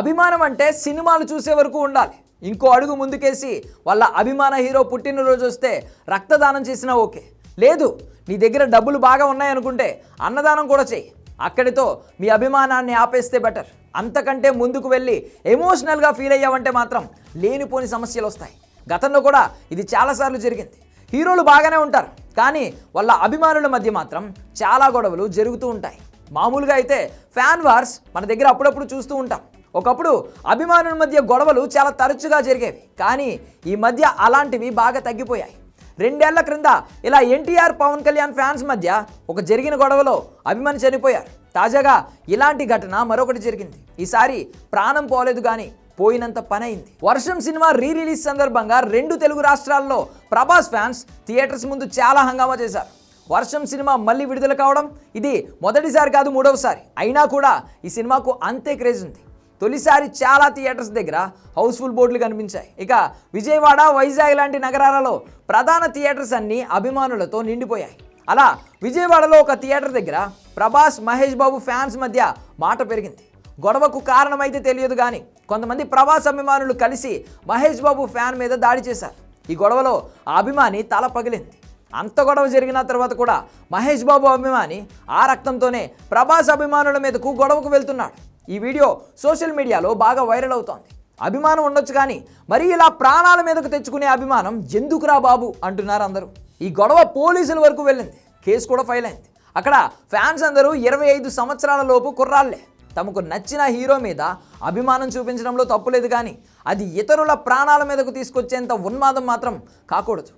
అభిమానం అంటే సినిమాలు చూసే వరకు ఉండాలి. ఇంకో అడుగు ముందుకేసి వాళ్ళ అభిమాన హీరో పుట్టినరోజు వస్తే రక్తదానం చేసినా ఓకే. లేదు నీ దగ్గర డబ్బులు బాగా ఉన్నాయనుకుంటే అన్నదానం కూడా చెయ్యి. అక్కడితో మీ అభిమానాన్ని ఆపేస్తే బెటర్. అంతకంటే ముందుకు వెళ్ళి ఎమోషనల్గా ఫీల్ అయ్యావంటే మాత్రం లేనిపోని సమస్యలు వస్తాయి. గతంలో కూడా ఇది చాలాసార్లు జరిగింది. హీరోలు బాగానే ఉంటారు కానీ వాళ్ళ అభిమానుల మధ్య మాత్రం చాలా గొడవలు జరుగుతూ ఉంటాయి. మామూలుగా అయితే ఫ్యాన్ వార్స్ మన దగ్గర అప్పుడప్పుడు చూస్తూ ఉంటాం. ఒకప్పుడు అభిమానుల మధ్య గొడవలు చాలా తరచుగా జరిగేవి. కానీ ఈ మధ్య అలాంటివి బాగా తగ్గిపోయాయి. రెండేళ్ళ క్రింద ఇలా ఎన్టీఆర్ పవన్ కళ్యాణ్ ఫ్యాన్స్ మధ్య ఒక జరిగిన గొడవలో అభిమాని చనిపోయారు. తాజాగా ఇలాంటి ఘటన మరొకటి జరిగింది. ఈసారి ప్రాణం పోలేదు కానీ పోయినంత పని అయింది వర్షం సినిమా రీ రిలీజ్ సందర్భంగా రెండు తెలుగు రాష్ట్రాల్లో ప్రభాస్ ఫ్యాన్స్ థియేటర్స్ ముందు చాలా హంగామా చేశారు. వర్షం సినిమా మళ్ళీ విడుదల కావడం ఇది మొదటిసారి కాదు మూడవసారి. అయినా కూడా ఈ సినిమాకు అంతే క్రేజ్ ఉంది. తొలిసారి చాలా థియేటర్స్ దగ్గర హౌస్ఫుల్ బోర్డులు కనిపించాయి. ఇక విజయవాడ వైజాగ్ లాంటి నగరాలలో ప్రధాన థియేటర్స్ అన్నీ అభిమానులతో నిండిపోయాయి. అలా విజయవాడలో ఒక థియేటర్ దగ్గర ప్రభాస్ మహేష్ బాబు ఫ్యాన్స్ మధ్య మాట పెరిగింది. గొడవకు కారణమైతే తెలియదు కానీ కొంతమంది ప్రభాస్ అభిమానులు కలిసి మహేష్ బాబు ఫ్యాన్ మీద దాడి చేశారు. ఈ గొడవలో ఆ అభిమాని తల పగిలింది. అంత గొడవ జరిగిన తర్వాత కూడా మహేష్ బాబు అభిమాని ఆ రక్తంతోనే ప్రభాస్ అభిమానుల మీదకు గొడవకు వెళ్తున్నాడు. ఈ వీడియో సోషల్ మీడియాలో బాగా వైరల్ అవుతోంది. అభిమానం ఉండొచ్చు కానీ మరి ఇలా ప్రాణాల మీదకు తెచ్చుకునే అభిమానం ఎందుకురా బాబు అంటున్నారు అందరూ. ఈ గొడవ పోలీసుల వరకు వెళ్ళింది. కేసు కూడా ఫైల్ అయింది. అక్కడ ఫ్యాన్స్ అందరూ ఇరవై ఐదు సంవత్సరాల లోపు కుర్రాళ్ళే. తమకు నచ్చిన హీరో మీద అభిమానం చూపించడంలో తప్పులేదు కానీ అది ఇతరుల ప్రాణాల మీదకు తీసుకొచ్చేంత ఉన్మాదం మాత్రం కాకూడదు.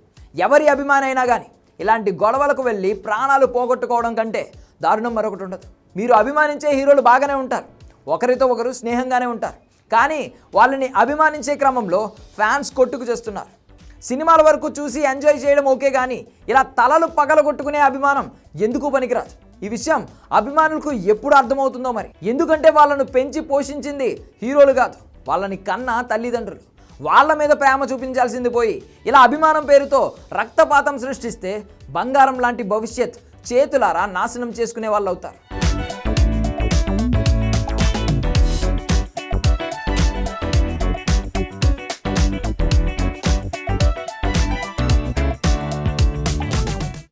ఎవరి అభిమానైనా కానీ ఇలాంటి గొడవలకు వెళ్ళి ప్రాణాలు పోగొట్టుకోవడం కంటే దారుణం మరొకటి ఉండదు. మీరు అభిమానించే హీరోలు బాగానే ఉంటారు. ఒకరితో ఒకరు స్నేహంగానే ఉంటారు. కానీ వాళ్ళని అభిమానించే క్రమంలో ఫ్యాన్స్ కొట్టుకు చేస్తున్నారు. సినిమాల వరకు చూసి ఎంజాయ్ చేయడం ఓకే కానీ ఇలా తలలు పగలగొట్టుకునే అభిమానం ఎందుకు పనికిరాదు? ఈ విషయం అభిమానులకు ఎప్పుడు అర్థమవుతుందో మరి. ఎందుకంటే వాళ్ళను పెంచి పోషించింది హీరోలు కాదు వాళ్ళని కన్న తల్లిదండ్రులు. వాళ్ళ మీద ప్రేమ చూపించాల్సింది పోయి ఇలా అభిమానం పేరుతో రక్తపాతం సృష్టిస్తే బంగారం లాంటి భవిష్యత్ చేతులారా నాశనం చేసుకునే వాళ్ళు అవుతారు